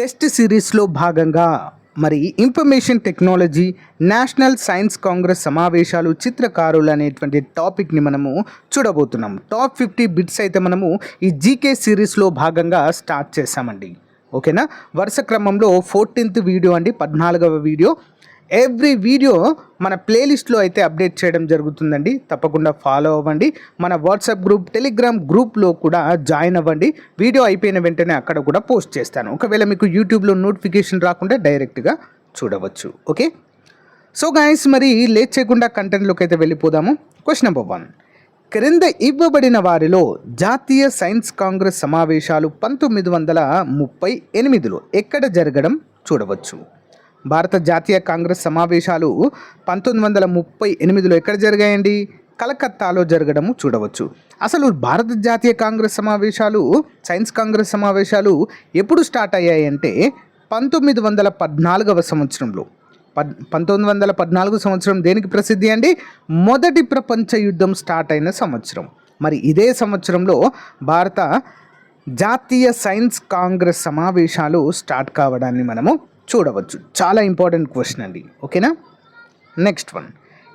Test సిరీస్లో భాగంగా మరి information technology national science congress సమావేశాలు చిత్రకారులు అనేటువంటి టాపిక్ని మనము చూడబోతున్నాం. టాప్ ఫిఫ్టీ బిట్స్ అయితే మనము ఈ జీకే సిరీస్లో భాగంగా స్టార్ట్ చేసామండి ఓకేనా? వరుస క్రమంలో ఫోర్టీన్త్ వీడియో అండి పద్నాలుగవ వీడియో. ఎవ్రీ వీడియో మన ప్లేలిస్ట్లో అయితే అప్డేట్ చేయడం జరుగుతుందండి. తప్పకుండా ఫాలో అవ్వండి. మన వాట్సాప్ గ్రూప్ టెలిగ్రామ్ గ్రూప్లో కూడా జాయిన్ అవ్వండి. వీడియో అయిపోయిన వెంటనే అక్కడ కూడా పోస్ట్ చేస్తాను. ఒకవేళ మీకు యూట్యూబ్లో నోటిఫికేషన్ రాకుండా డైరెక్ట్గా చూడవచ్చు. ఓకే సో గాయస్ మరి లేట్ చేయకుండా కంటెంట్లోకి అయితే వెళ్ళిపోదాము. క్వశ్చన్ నెంబర్ వన్ క్రింద ఇవ్వబడిన వారిలో జాతీయ సైన్స్ కాంగ్రెస్ సమావేశాలు పంతొమ్మిది వందల ముప్పై ఎనిమిదిలో ఎక్కడ జరగడం చూడవచ్చు? భారత జాతీయ కాంగ్రెస్ సమావేశాలు పంతొమ్మిది వందల ముప్పై ఎనిమిదిలో ఎక్కడ జరిగాయండి? కలకత్తాలో జరగడము చూడవచ్చు. అసలు భారత జాతీయ కాంగ్రెస్ సమావేశాలు సైన్స్ కాంగ్రెస్ సమావేశాలు ఎప్పుడు స్టార్ట్ అయ్యాయి అంటే పంతొమ్మిది వందల పద్నాలుగవ సంవత్సరంలో. పద్ పంతొమ్మిది వందల పద్నాలుగు సంవత్సరం దేనికి ప్రసిద్ధి అండి? మొదటి ప్రపంచ యుద్ధం స్టార్ట్ అయిన సంవత్సరం. మరి ఇదే సంవత్సరంలో భారత జాతీయ సైన్స్ కాంగ్రెస్ సమావేశాలు స్టార్ట్ కావడాన్ని మనము చూడవచ్చు. చాలా ఇంపార్టెంట్ క్వశ్చన్ అండి. ఓకేనా? Next one.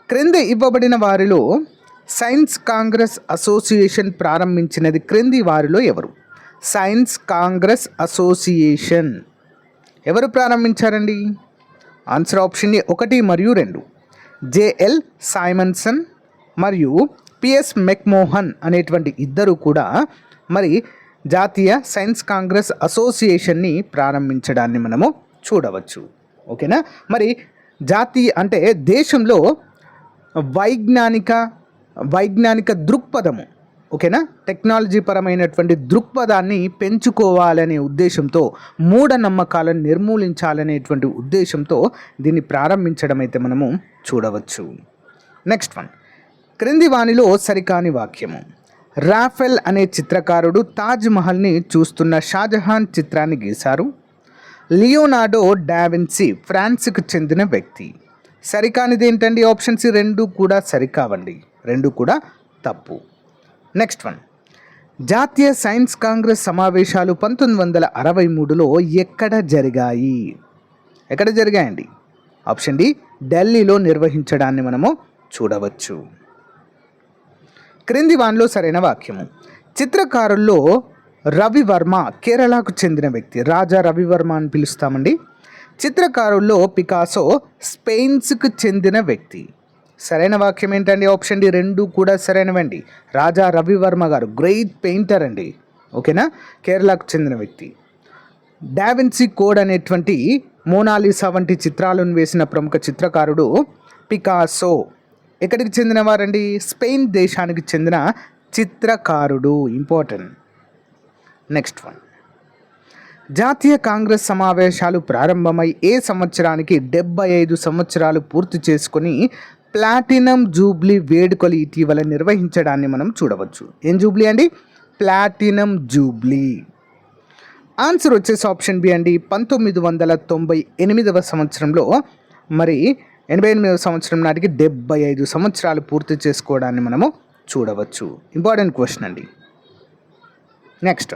క్రింద ఇవ్వబడిన వారిలో సైన్స్ కాంగ్రెస్ అసోసియేషన్ ప్రారంభించినది క్రింది వారిలో ఎవరు? Science congress association. ఎవరు ప్రారంభించారండి? ఆన్సర్ ఆప్షన్ ఏ ఒకటి మరియు రెండు. జేఎల్ సైమన్సన్ మరియు పిఎస్ మెక్మోహన్ అనేటువంటి ఇద్దరు కూడా మరి జాతీయ సైన్స్ కాంగ్రెస్ అసోసియేషన్ని ప్రారంభించడాన్ని మనము చూడవచ్చు. ఓకేనా? మరి జాతి అంటే దేశంలో వైజ్ఞానిక వైజ్ఞానిక దృక్పథము. ఓకేనా? టెక్నాలజీ పరమైనటువంటి దృక్పథాన్ని పెంచుకోవాలనే ఉద్దేశంతో మూఢనమ్మకాలను నిర్మూలించాలనేటువంటి ఉద్దేశంతో దీన్ని ప్రారంభించడం అయితే మనము చూడవచ్చు. Next one. క్రింది వాణిలో సరికాని వాక్యము. రాఫెల్ అనే చిత్రకారుడు తాజ్ మహల్ని చూస్తున్న షాజహాన్ చిత్రాన్ని గీశారు. లియోనార్డో డావిన్సీ ఫ్రాన్స్కు చెందిన వ్యక్తి. సరికానిది ఏంటండి? ఆప్షన్స్ రెండు కూడా సరికావండి. రెండు కూడా తప్పు. Next one. జాతీయ సైన్స్ కాంగ్రెస్ సమావేశాలు పంతొమ్మిది వందల అరవై మూడులో ఎక్కడ జరిగాయి? ఎక్కడ జరిగాయండి? ఆప్షన్ డి ఢిల్లీలో నిర్వహించడాన్ని మనము చూడవచ్చు. క్రింది వాన్లో సరైన వాక్యము. చిత్రకారుల్లో రవివర్మ కేరళకు చెందిన వ్యక్తి. రాజా రవివర్మ అని పిలుస్తామండి. చిత్రకారుల్లో పికాసో స్పెయిన్స్కు చెందిన వ్యక్తి. సరైన వాక్యం ఏంటండి? ఆప్షన్ డి రెండు కూడా సరైనవండి. రాజా రవివర్మ గారు గ్రేట్ పెయింటర్ అండి. ఓకేనా? కేరళకు చెందిన వ్యక్తి. డావిన్సీ కోడ్ అనేటువంటి మోనాలిసా వంటి చిత్రాలను వేసిన ప్రముఖ చిత్రకారుడు పికాసో. ఎక్కడికి చెందినవారండి? స్పెయిన్ దేశానికి చెందిన చిత్రకారుడు. ఇంపార్టెంట్. నెక్స్ట్ వన్ జాతీయ కాంగ్రెస్ సమావేశాలు ప్రారంభమై ఏ సంవత్సరానికి డెబ్బై ఐదు సంవత్సరాలు పూర్తి చేసుకొని ప్లాటినం జూబ్లీ వేడుకలు ఇటీవల నిర్వహించడాన్ని మనం చూడవచ్చు. ఏం జూబ్లీ అండి? Platinum jubilee. ఆన్సర్ వచ్చేసి ఆప్షన్ బి అండి. పంతొమ్మిది వందల తొంభై ఎనిమిదవ సంవత్సరంలో మరి ఎనభై ఎనిమిదవ సంవత్సరం నాటికి డెబ్బై ఐదు సంవత్సరాలు పూర్తి చేసుకోవడాన్ని మనము చూడవచ్చు. ఇంపార్టెంట్ క్వశ్చన్ అండి. నెక్స్ట్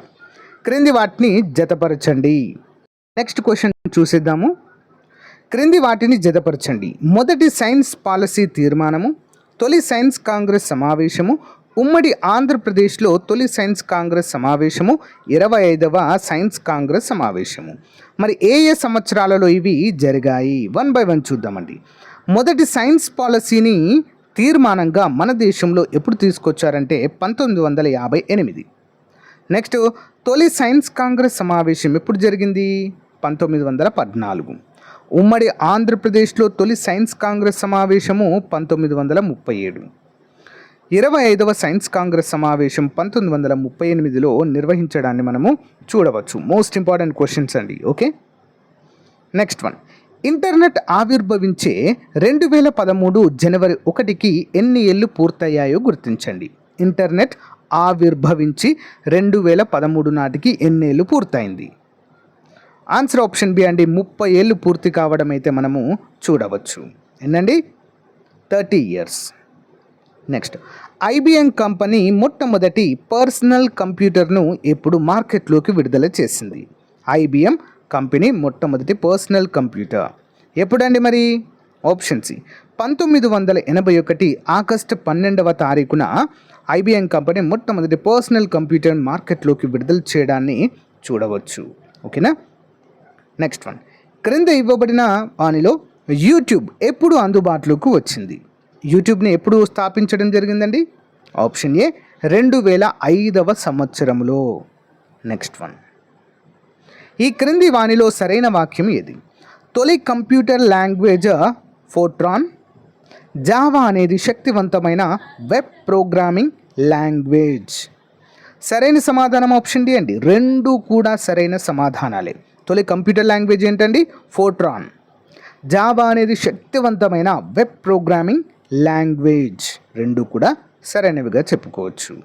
క్రింది వాటిని జతపరచండి. నెక్స్ట్ క్వశ్చన్ చూసేద్దాము. క్రింది వాటిని జతపరచండి. మొదటి సైన్స్ పాలసీ తీర్మానము తొలి సైన్స్ కాంగ్రెస్ సమావేశము ఉమ్మడి ఆంధ్రప్రదేశ్లో తొలి సైన్స్ కాంగ్రెస్ సమావేశము ఇరవై ఐదవ సైన్స్ కాంగ్రెస్ సమావేశము. మరి ఏ ఏ సంవత్సరాలలో ఇవి జరిగాయి? వన్ బై వన్ చూద్దామండి. మొదటి సైన్స్ పాలసీని తీర్మానంగా మన దేశంలో ఎప్పుడు తీసుకొచ్చారంటే పంతొమ్మిది వందల యాభై ఎనిమిది. నెక్స్ట్ తొలి సైన్స్ కాంగ్రెస్ సమావేశం ఎప్పుడు జరిగింది? పంతొమ్మిది వందల పద్నాలుగు. ఉమ్మడి ఆంధ్రప్రదేశ్లో తొలి సైన్స్ కాంగ్రెస్ సమావేశము పంతొమ్మిది వందల ముప్పై ఏడు. ఇరవై ఐదవ సైన్స్ కాంగ్రెస్ సమావేశం పంతొమ్మిది వందల ముప్పై ఎనిమిదిలో నిర్వహించడాన్ని మనము చూడవచ్చు. మోస్ట్ ఇంపార్టెంట్ క్వశ్చన్స్ అండి ఓకే? Next one. ఇంటర్నెట్ ఆవిర్భవించే రెండు వేల పదమూడు జనవరి ఒకటికి ఎన్ని ఏళ్ళు పూర్తయ్యాయో గుర్తించండి. ఇంటర్నెట్ ఆవిర్భవించి రెండు వేల పదమూడు నాటికి ఎన్నేళ్ళు పూర్తయింది. ఆన్సర్ ఆప్షన్ బి అండి ముప్పై ఏళ్ళు పూర్తి కావడం అయితే మనము చూడవచ్చు. ఏంటండి thirty years. Next. IBM company మొట్టమొదటి పర్సనల్ కంప్యూటర్ను ఎప్పుడు మార్కెట్లోకి విడుదల చేసింది? ఐబిఎం కంపెనీ మొట్టమొదటి పర్సనల్ కంప్యూటర్. ఎప్పుడండి మరి? Option C. పంతొమ్మిది వందల ఎనభై ఒకటి ఆగస్టు పన్నెండవ తారీఖున ఐబిఎం కంపెనీ మొట్టమొదటి పర్సనల్ కంప్యూటర్ మార్కెట్లోకి విడుదల చేయడాన్ని చూడవచ్చు. ఓకేనా? Next one. క్రింద ఇవ్వబడిన వానిలో యూట్యూబ్ ఎప్పుడు అందుబాటులోకి వచ్చింది? యూట్యూబ్ని ఎప్పుడు స్థాపించడం జరిగిందండి? ఆప్షన్ ఏ రెండు వేల ఐదవ సంవత్సరంలో. Next one. ఈ క్రింది వానిలో సరైన వాక్యం ఏది? తొలి కంప్యూటర్ లాంగ్వేజ్ ఫోట్రాన్ జావా అనేది శక్తివంతమైన వెబ్ ప్రోగ్రామింగ్ లాంగ్వేజ్. సరైన సమాధానం ఆప్షన్ డి అండి. రెండు కూడా సరైన సమాధానాలే. తొలి కంప్యూటర్ లాంగ్వేజ్ ఏంటండి? ఫోట్రాన్ జావా అనేది శక్తివంతమైన వెబ్ ప్రోగ్రామింగ్ లాంగ్వేజ్. రెండు కూడా సరైనవిగా చెప్పుకోవచ్చు.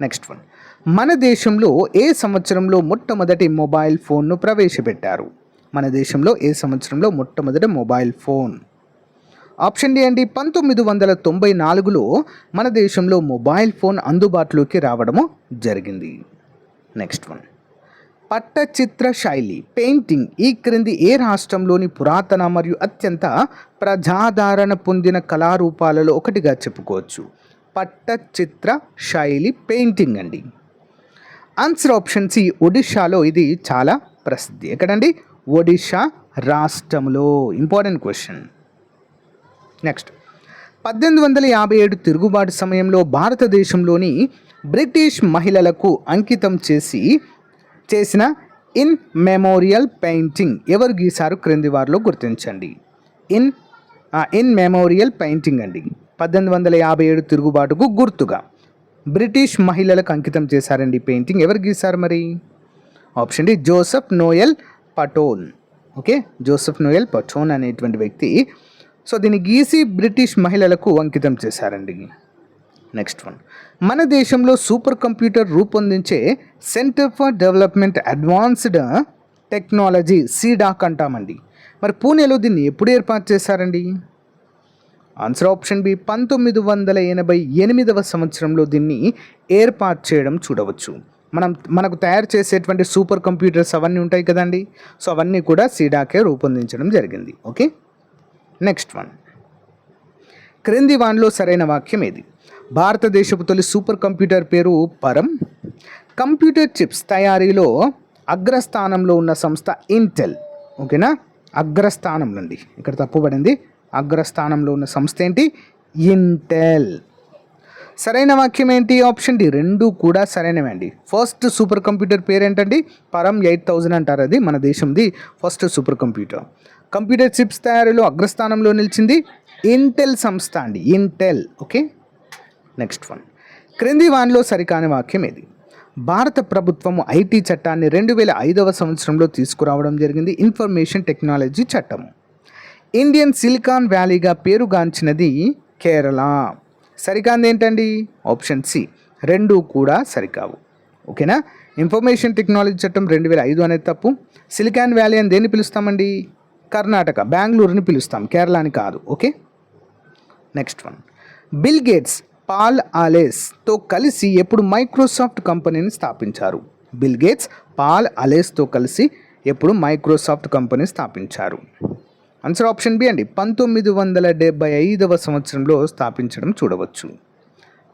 Next one. మన దేశంలో ఏ సంవత్సరంలో మొట్టమొదటి మొబైల్ ఫోన్ను ప్రవేశపెట్టారు? మన దేశంలో ఏ సంవత్సరంలో మొట్టమొదటి మొబైల్ ఫోన్? ఆప్షన్ డి అండి పంతొమ్మిది వందల తొంభై నాలుగులో మన దేశంలో మొబైల్ ఫోన్ అందుబాటులోకి రావడము జరిగింది. Next one. పట్టచిత్ర శైలి పెయింటింగ్ ఈ క్రింది ఏ రాష్ట్రంలోని పురాతన మరియు అత్యంత ప్రజాదరణ పొందిన కళారూపాలలో ఒకటిగా చెప్పుకోవచ్చు. పట్టచిత్ర శైలి పెయింటింగ్ అండి. ఆన్సర్ ఆప్షన్ సి ఒడిషాలో ఇది చాలా ప్రసిద్ధి. ఎక్కడండి? ఒడిషా రాష్ట్రంలో. Important question. నెక్స్ట్ పద్దెనిమిది వందల యాభై ఏడు తిరుగుబాటు సమయంలో భారతదేశంలోని బ్రిటిష్ మహిళలకు అంకితం చేసి చేసిన ఇన్ మెమోరియల్ పెయింటింగ్ ఎవరు గీశారు క్రింది వారిలో గుర్తించండి. ఇన్ ఇన్ మెమోరియల్ పెయింటింగ్ అండి. పద్దెనిమిది వందల యాభై ఏడు తిరుగుబాటుకు గుర్తుగా బ్రిటిష్ మహిళలకు అంకితం చేశారండి పెయింటింగ్ ఎవరు గీశారు మరి? Option D Joseph Noel Paton okay Joseph Noel Paton అనేటువంటి వ్యక్తి సో దీన్ని గీసి బ్రిటిష్ మహిళలకు అంకితం చేశారండి. Next one. మన దేశంలో సూపర్ కంప్యూటర్ రూపొందించే centre for development advanced technology CDAC అంటామండి. మరి పూణేలో దీన్ని ఎప్పుడు ఏర్పాటు చేశారండి? ఆన్సర్ ఆప్షన్ బి పంతొమ్మిది వందల ఎనభై ఎనిమిదవ సంవత్సరంలో దీన్ని ఏర్పాటు చేయడం చూడవచ్చు. మనం మనకు తయారు చేసేటువంటి సూపర్ కంప్యూటర్స్ అవన్నీ ఉంటాయి కదండి. సో అవన్నీ కూడా సీడాకే రూపొందించడం జరిగింది. ఓకే? నెక్స్ట్ వన్ క్రింది వాన్లో సరైన వాక్యం ఏది? భారతదేశపు తొలి సూపర్ కంప్యూటర్ పేరు పరం. కంప్యూటర్ చిప్స్ తయారీలో అగ్రస్థానంలో ఉన్న సంస్థ ఇంటెల్ ఓకేనా? అగ్రస్థానంలో అండి ఇక్కడ తప్పుపడింది అగ్రస్థానంలో ఉన్న సంస్థ ఏంటి? ఇంటెల్ సరైన వాక్యం ఏంటి? ఆప్షన్ డి రెండు కూడా సరైనవే అండి. ఫస్ట్ సూపర్ కంప్యూటర్ పేరు ఏంటండి పరం ఎయిట్ థౌజండ్ అంటారు అది మన దేశంది first super computer computer chips తయారీలో అగ్రస్థానంలో నిలిచింది ఇంటెల్ సంస్థ అండి. ఇంటెల్ ఓకే నెక్స్ట్ వన్ క్రింది వాన్లో సరికాని వాక్యం ఏది? భారత ప్రభుత్వం ఐటీ చట్టాన్ని రెండు వేల ఐదవ సంవత్సరంలో తీసుకురావడం జరిగింది. ఇన్ఫర్మేషన్ టెక్నాలజీ చట్టము. ఇండియన్ సిలికాన్ వ్యాలీగా పేరుగాంచినది కేరళ. సరికాంది ఏంటండి? ఆప్షన్ సి రెండు కూడా సరికావు. ఓకేనా? ఇన్ఫర్మేషన్ టెక్నాలజీ చట్టం రెండు వేల ఐదు అనేది తప్పు. సిలికాన్ వ్యాలీ అని దేన్ని పిలుస్తామండి? కర్ణాటక బెంగళూరుని పిలుస్తాం. కేరళని కాదు. Okay? Next one. Bill Gates Paul ఆలేస్తో కలిసి ఎప్పుడు మైక్రోసాఫ్ట్ కంపెనీని స్థాపించారు? బిల్ గేట్స్ పాల్ అలేస్తో కలిసి ఎప్పుడు మైక్రోసాఫ్ట్ కంపెనీ స్థాపించారు? ఆన్సర్ ఆప్షన్ బి అండి. పంతొమ్మిది వందల డెబ్బై ఐదవ సంవత్సరంలో స్థాపించడం చూడవచ్చు.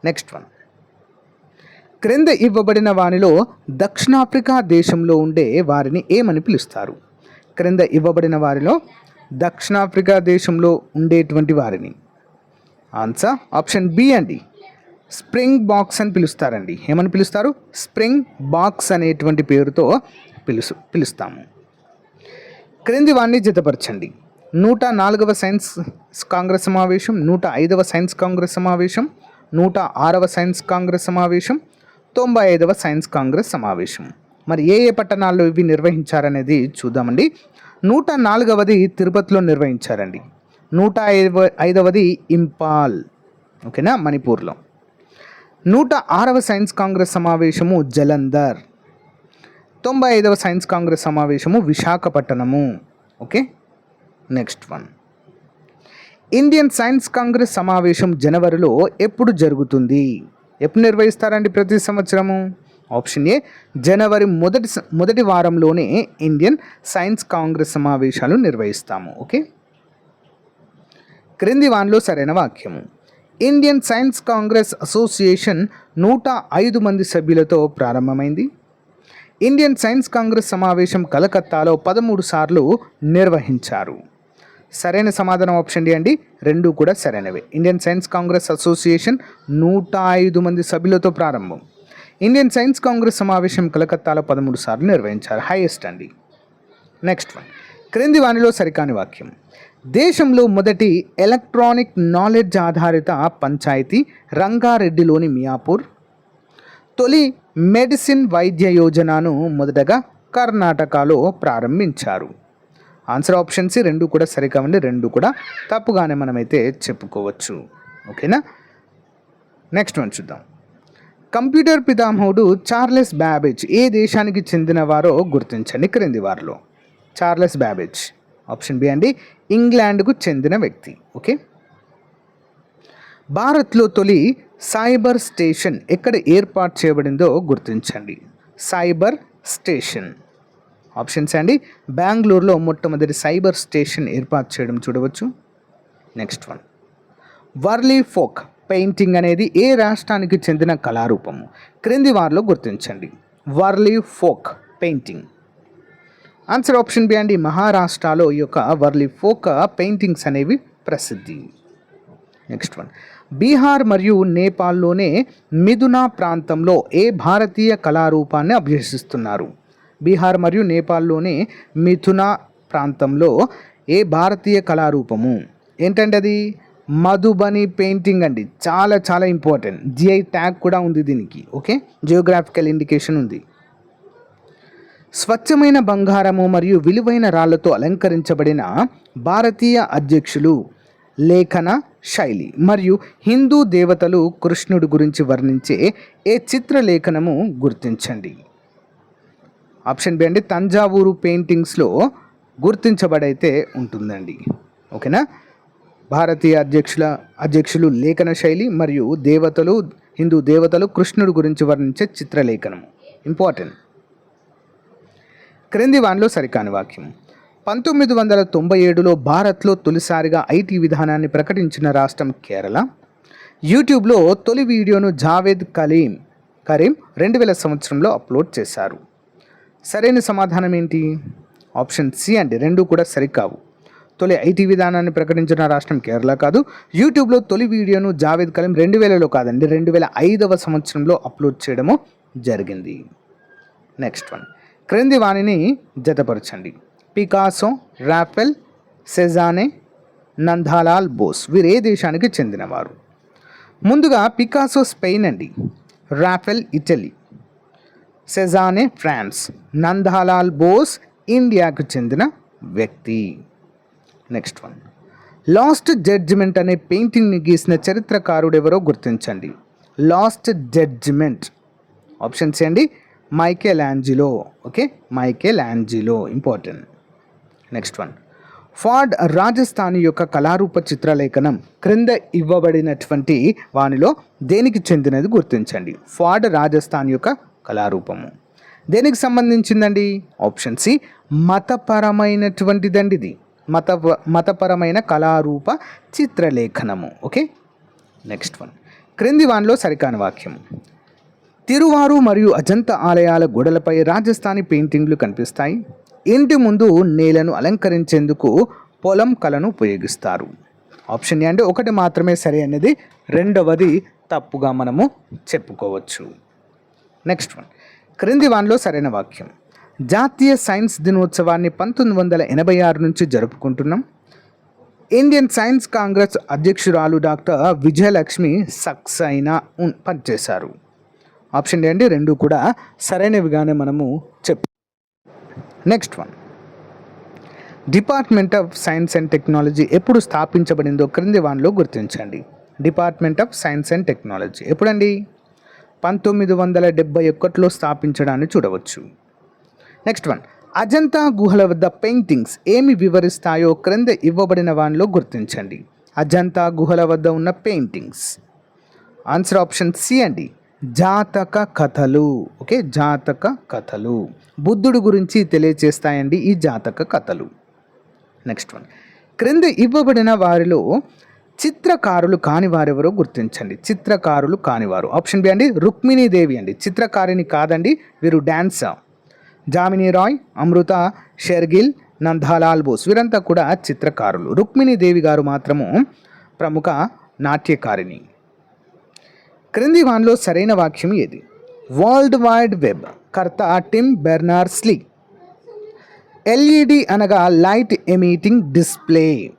Next one. క్రింద ఇవ్వబడిన వానిలో దక్షిణాఫ్రికా దేశంలో ఉండే వారిని ఏమని పిలుస్తారు? క్రింద ఇవ్వబడిన వారిలో దక్షిణాఫ్రికా దేశంలో ఉండేటువంటి వారిని. ఆన్సర్ ఆప్షన్ బి అండి. స్ప్రింగ్ బాక్స్ అని పిలుస్తారండి. ఏమని పిలుస్తారు? స్ప్రింగ్ బాక్స్ అనేటువంటి పేరుతో పిలుసు పిలుస్తాము. క్రింది వాణ్ణి జతపరచండి. నూట నాలుగవ సైన్స్ కాంగ్రెస్ సమావేశం నూట ఐదవ సైన్స్ కాంగ్రెస్ సమావేశం నూట ఆరవ సైన్స్ కాంగ్రెస్ సమావేశం తొంభై ఐదవ సైన్స్ కాంగ్రెస్ సమావేశం. మరి ఏ ఏ పట్టణాల్లో ఇవి నిర్వహించారనేది చూద్దామండి. నూట నాలుగవది తిరుపతిలో నిర్వహించారండి. నూట ఐదవ ఐదవది ఇంపాల్ ఓకేనా? మణిపూర్లో. నూట ఆరవ సైన్స్ కాంగ్రెస్ సమావేశము జలంధర్. తొంభై ఐదవ science congress సమావేశము Visakhapatnam okay? Next one. Indian science congress సమావేశం జనవరిలో ఎప్పుడు జరుగుతుంది? ఎప్పుడు నిర్వహిస్తారండి ప్రతి సంవత్సరము? ఆప్షన్ ఏ జనవరి మొదటి స- మొదటి వారంలోనే ఇండియన్ సైన్స్ కాంగ్రెస్ సమావేశాలు నిర్వహిస్తాము ఓకే? క్రింది వాన్లో సరైన వాక్యము. ఇండియన్ సైన్స్ కాంగ్రెస్ అసోసియేషన్ నూట ఐదు మంది సభ్యులతో ప్రారంభమైంది. ఇండియన్ సైన్స్ కాంగ్రెస్ సమావేశం కలకత్తాలో పదమూడు సార్లు నిర్వహించారు. సరైన సమాధానం ఆప్షన్ డి అండి రెండు కూడా సరైనవే. ఇండియన్ సైన్స్ కాంగ్రెస్ అసోసియేషన్ నూట ఐదు మంది సభ్యులతో ప్రారంభం. ఇండియన్ సైన్స్ కాంగ్రెస్ సమావేశం కలకత్తాలో పదమూడు సార్లు నిర్వహించారు. హైయెస్ట్ అండి. నెక్స్ట్ వన్ క్రింది వానిలో సరికాని వాక్యం. దేశంలో మొదటి ఎలక్ట్రానిక్ నాలెడ్జ్ ఆధారిత పంచాయతీ రంగారెడ్డిలోని మియాపూర్. తొలి మెడిసిన్ వైద్య యోజనను మొదటగా కర్ణాటకలో ప్రారంభించారు. ఆన్సర్ ఆప్షన్ సి రెండు కూడా సరికావండి. రెండు కూడా తప్పుగానే మనమైతే చెప్పుకోవచ్చు. ఓకేనా నెక్స్ట్ వన్ చూద్దాం. కంప్యూటర్ పితామహుడు చార్లెస్ బ్యాబేజ్ ఏ దేశానికి చెందినవారో గుర్తించండి. క్రింది వారిలో. Charles Babbage. ఆప్షన్ బి అండి ఇంగ్లాండ్కు చెందిన వ్యక్తి. ఓకే? భారత్లో తొలి సైబర్ స్టేషన్ ఎక్కడ ఏర్పాటు చేయబడిందో గుర్తించండి. Cyber station. ఆప్షన్స్ అండి బెంగళూరులో మొట్టమొదటి సైబర్ స్టేషన్ ఏర్పాటు చేయడం చూడవచ్చు. Next one. Warli folk painting అనేది ఏ రాష్ట్రానికి చెందిన కళారూపము క్రింది వారిలో గుర్తించండి. Warli folk painting. Answer option B అండి మహారాష్ట్రలో ఈ యొక్క వర్లీ ఫోక్ పెయింటింగ్స్ అనేవి ప్రసిద్ధి. Next one. బీహార్ మరియు నేపాల్లోనే మిథునా ప్రాంతంలో ఏ భారతీయ కళారూపాన్ని అభ్యసిస్తున్నారు? బీహార్ మరియు నేపాల్లోనే మిథునా ప్రాంతంలో ఏ భారతీయ కళారూపము? ఏంటంటే అది? మధుబని పెయింటింగ్ అండి. చాలా చాలా ఇంపార్టెంట్. జిఐ ట్యాగ్ కూడా ఉంది దీనికి ఓకే? జియోగ్రాఫికల్ ఇండికేషన్ ఉంది. స్వచ్ఛమైన బంగారము మరియు విలువైన రాళ్ళతో అలంకరించబడిన భారతీయ అధ్యక్షులు లేఖన శైలి మరియు హిందూ దేవతలు కృష్ణుడి గురించి వర్ణించే ఏ చిత్రలేఖనము గుర్తించండి. ఆప్షన్ బి అండి తంజావూరు పెయింటింగ్స్లో గుర్తించబడైతే ఉంటుందండి. ఓకేనా? భారతీయ అధ్యక్షుల అధ్యక్షులు లేఖన శైలి మరియు దేవతలు హిందూ దేవతలు కృష్ణుడి గురించి వర్ణించే చిత్రలేఖనము. ఇంపార్టెంట్ క్రింది వానిలో సరికాని వాక్యం. పంతొమ్మిది వందల తొంభై ఏడులో భారత్లో తొలిసారిగా ఐటీ విధానాన్ని ప్రకటించిన రాష్ట్రం కేరళ. యూట్యూబ్లో తొలి వీడియోను జావేద్ కలీం కరీం రెండు వేల సంవత్సరంలో అప్లోడ్ చేశారు. సరైన సమాధానం ఏంటి? ఆప్షన్ సి అండి. రెండు కూడా సరికావు. తొలి ఐటీ విధానాన్ని ప్రకటించిన రాష్ట్రం కేరళ కాదు. యూట్యూబ్లో తొలి వీడియోను జావేద్ కలీం రెండు వేలలో కాదండి రెండు వేల ఐదవ సంవత్సరంలో అప్లోడ్ చేయడము జరిగింది. Next one. క్రింది వాణిని జతపరచండి. Picasso Raphael Cezanne Nandalal Bose వీరు ఏ దేశానికి చెందినవారు. ముందుగా పికాసో స్పెయిన్ అండి Raphael Italy Cezanne France Nandalal Bose ఇండియాకు చెందిన వ్యక్తి. నెక్స్ట్ వన్ లాస్ట్ జడ్జిమెంట్ అనే పెయింటింగ్ని గీసిన చరిత్రకారుడు ఎవరో గుర్తించండి. లాస్ట్ జడ్జిమెంట్ ఆప్షన్స్ ఏంటి Michelangelo okay Michelangelo important next one ఫార్డ్ Rajasthan యొక్క కళారూప చిత్రలేఖనం క్రింద ఇవ్వబడినటువంటి వానిలో దేనికి చెందినది గుర్తించండి. ఫార్డ్ రాజస్థాన్ యొక్క కళారూపము. దేనికి సంబంధించిందండి? ఆప్షన్ సి మతపరమైనటువంటిదండి ఇది. మత మతపరమైన కళారూప చిత్రలేఖనము. ఓకే? Next one. క్రింది వాన్లో సరికాని వాక్యం. తిరువారు మరియు అజంత ఆలయాల గోడలపై రాజస్థానీ పెయింటింగ్లు కనిపిస్తాయి. ఇంటి ముందు నేలను అలంకరించేందుకు పొలం కళను ఉపయోగిస్తారు. ఆప్షన్ ఏ అంటే ఒకటి మాత్రమే సరే అనేది. రెండవది తప్పుగా మనము చెప్పుకోవచ్చు. Next one. క్రింది వాన్లో సరైన వాక్యం. జాతీయ సైన్స్ దినోత్సవాన్ని పంతొమ్మిది వందల ఎనభై ఆరు నుంచి జరుపుకుంటున్నాం. ఇండియన్ సైన్స్ కాంగ్రెస్ అధ్యక్షురాలు డాక్టర్ విజయలక్ష్మి సక్సైనా ఉన్ పనిచేశారు. ఆప్షన్ ఏ అండి రెండు కూడా సరైనవిగానే మనము చెప్పు next one. Department of science and technology ఎప్పుడు స్థాపించబడిందో క్రింది వానిలో గుర్తించండి. Department of science and technology ఎప్పుడండి? పంతొమ్మిది వందల డెబ్బై ఒకటిలో స్థాపించడాన్ని చూడవచ్చు. నెక్స్ట్ వన్ అజంతా గుహల వద్ద పెయింటింగ్స్ ఏమి వివరిస్తాయో క్రింద ఇవ్వబడిన వానిలో గుర్తించండి. అజంతా గుహల వద్ద ఉన్న పెయింటింగ్స్. ఆన్సర్ ఆప్షన్ సి అండి జాతక కథలు. ఓకే? జాతక కథలు. బుద్ధుడు గురించి తెలియచేస్తాయండి ఈ జాతక కథలు. నెక్స్ట్ వన్ క్రింద ఇవ్వబడిన వారిలో చిత్రకారులు కాని వారెవరో గుర్తించండి. చిత్రకారులు కానివారు. ఆప్షన్ బి అండి. రుక్మిణీదేవి అండి. చిత్రకారిణి కాదండి. వీరు డ్యాన్సర్ జామినీ రాయ్ అమృత షెర్గిల్ నందాలాల్ బోస్. వీరంతా కూడా చిత్రకారులు. రుక్మిణీదేవి గారు మాత్రము ప్రముఖ నాట్యకారిణి. క్రింది వాన్లో సరైన వాక్యం ఏది? World wide web. కర్త టిమ్ బెర్నార్స్లీ ఎల్ఈడి అనగా light emitting display.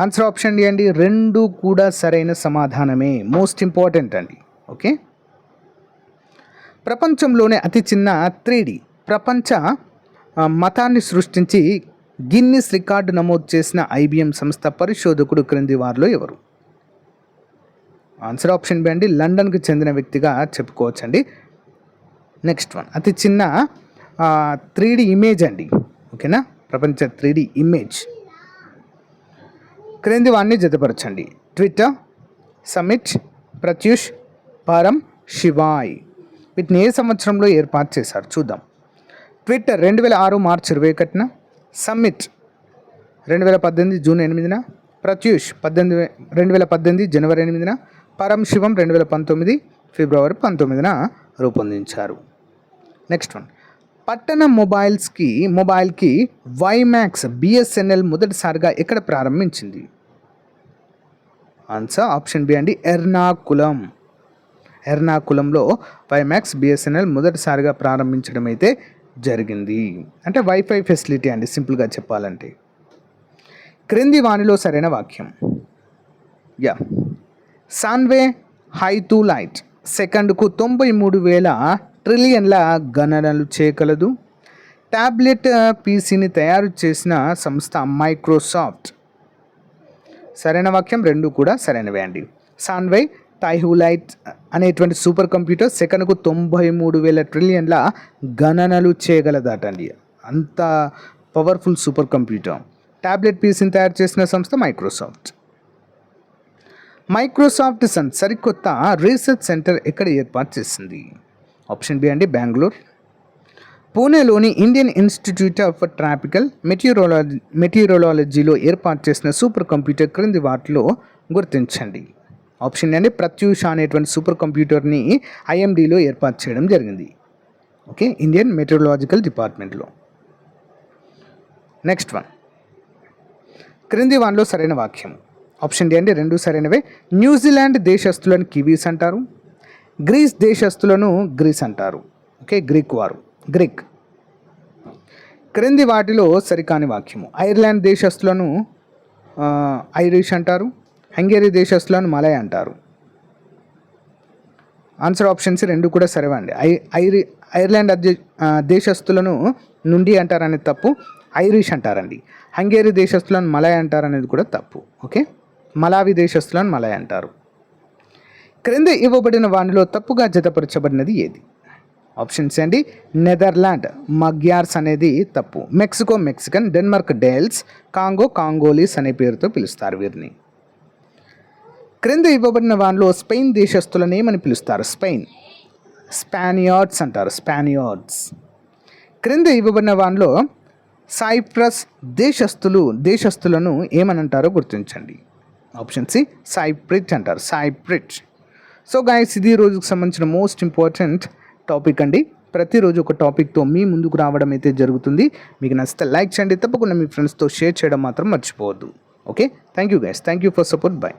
Answer option D అండి రెండు కూడా సరైన సమాధానమే. మోస్ట్ ఇంపార్టెంట్ అండి. ఓకే? ప్రపంచంలోనే అతి చిన్న త్రీ ప్రపంచ మతాన్ని సృష్టించి గిన్నిస్ రికార్డు నమోదు చేసిన ఐబిఎం సంస్థ పరిశోధకుడు క్రింది వారిలో ఎవరు? ఆన్సర్ ఆప్షన్ బి అండి లండన్కి చెందిన వ్యక్తిగా చెప్పుకోవచ్చండి. నెక్స్ట్ వన్ అతి చిన్న త్రీ ఇమేజ్ అండి. ఓకేనా? ప్రపంచ త్రీ ఇమేజ్. క్రింది వాడిని జతపరచండి. ట్విట్టర్ సమిట్ ప్రత్యూష్ పరం శివాయ్. వీటిని ఏ సంవత్సరంలో ఏర్పాటు చేశారు? చూద్దాం. ట్విట్టర్ రెండు వేల ఆరు మార్చి ఇరవై ఒకటిన సమ్మిట్ రెండు వేల పద్దెనిమిది జూన్ ఎనిమిదిన ప్రత్యూష్ పద్దెనిమిది రెండు వేల పద్దెనిమిది జనవరి ఎనిమిదిన పరం శివం రెండు వేల పంతొమ్మిది ఫిబ్రవరి పంతొమ్మిదిన రూపొందించారు. Next one. పట్టణ మొబైల్స్కి మొబైల్కి వైమాక్స్ బిఎస్ఎన్ఎల్ మొదటిసారిగా ఎక్కడ ప్రారంభించింది? ఆన్సర్ ఆప్షన్ బి అండి ఎర్నాకులం. ఎర్నాకులంలో వైమాక్స్ బిఎస్ఎన్ఎల్ మొదటిసారిగా ప్రారంభించడం అయితే జరిగింది. అంటే వైఫై ఫెసిలిటీ అండి సింపుల్గా చెప్పాలంటే. క్రింది వానిలో సరైన వాక్యం. యా. సాన్వే హై టు లైట్ సెకండ్కు తొంభై మూడు వేల ట్రిలియన్ల గణనలు చేయగలదు ట్యాబ్లెట్ పీసీని తయారు చేసిన సంస్థ మైక్రోసాఫ్ట్ సరైన వాక్యం రెండు కూడా సరైనవే అండి. సాన్వై టైహులైట్ అనేటువంటి సూపర్ కంప్యూటర్ సెకండ్కు తొంభై మూడు వేల ట్రిలియన్ల గణనలు చేయగలదటండి. అంత పవర్ఫుల్ సూపర్ కంప్యూటర్ ట్యాబ్లెట్ పీసీని తయారు చేసిన సంస్థ మైక్రోసాఫ్ట్ మైక్రోసాఫ్ట్ సన్ సరికొత్త రీసెర్చ్ సెంటర్ ఎక్కడ ఏర్పాటు చేసింది? ఆప్షన్ బి అండి Bengaluru పూణేలోని Indian Institute of Tropical Meteorology మెటీరియాలజీలో ఏర్పాటు చేసిన సూపర్ కంప్యూటర్ క్రింది వాటిలో గుర్తించండి. ఆప్షన్ అండి ప్రత్యూష అనేటువంటి సూపర్ కంప్యూటర్ని ఐఎండిలో ఏర్పాటు చేయడం జరిగింది. ఓకే? ఇండియన్ మెటీరియాలజికల్ డిపార్ట్మెంట్లో. Next one. క్రింది వన్లో సరైన వాక్యం. ఆప్షన్ డి అండి రెండు సరైనవే. న్యూజిలాండ్ దేశస్తులను కివీస్ అంటారు. గ్రీస్ దేశస్తులను గ్రీస్ అంటారు. ఓకే? గ్రీక్ వారు. గ్రీక్. క్రింది వాటిలో సరికాని వాక్యము. ఐర్లాండ్ దేశస్తులను ఐరిష్ అంటారు. హంగేరీ దేశస్తులను మలయ్ అంటారు. ఆన్సర్ ఆప్షన్స్ రెండు కూడా సరివండి. ఐ ఐరి ఐర్లాండ్ అధ్య దేశస్తులను నుండి అంటారనేది తప్పు. ఐరిష్ అంటారండి. హంగేరీ దేశస్తులను మలయ్ అంటారనేది కూడా తప్పు. ఓకే? మలావి దేశస్తులను మలయ్ అంటారు. క్రింద ఇవ్వబడిన వానిలో తప్పుగా జతపరచబడినది ఏది? ఆప్షన్స్ అండి నెదర్లాండ్ మగ్యార్స్ అనేది తప్పు. Mexico Mexican Denmark Danes Congo Congolese అనే పేరుతో పిలుస్తారు వీరిని. క్రింద ఇవ్వబడిన వానిలో స్పెయిన్ దేశస్తులనేమని పిలుస్తారు. స్పెయిన్. స్పానియార్డ్స్ అంటారు. స్పానియార్డ్స్ క్రింద ఇవ్వబడిన వానిలో సైప్రస్ దేశస్తులు దేశస్తులను ఏమని అంటారో గుర్తించండి. ఆప్షన్ సి సైప్రిట్ అంటారు. సైప్రిట్. సో గాయస్ ఇది ఈ సంబంధించిన మోస్ట్ ఇంపార్టెంట్ టాపిక్ అండి. ప్రతిరోజు ఒక టాపిక్తో మీ ముందుకు రావడం అయితే జరుగుతుంది. మీకు నచ్చితే లైక్ చేయండి. తప్పకుండా మీ ఫ్రెండ్స్తో షేర్ చేయడం మాత్రం మర్చిపోవద్దు. Okay thank you guys thank you for support bye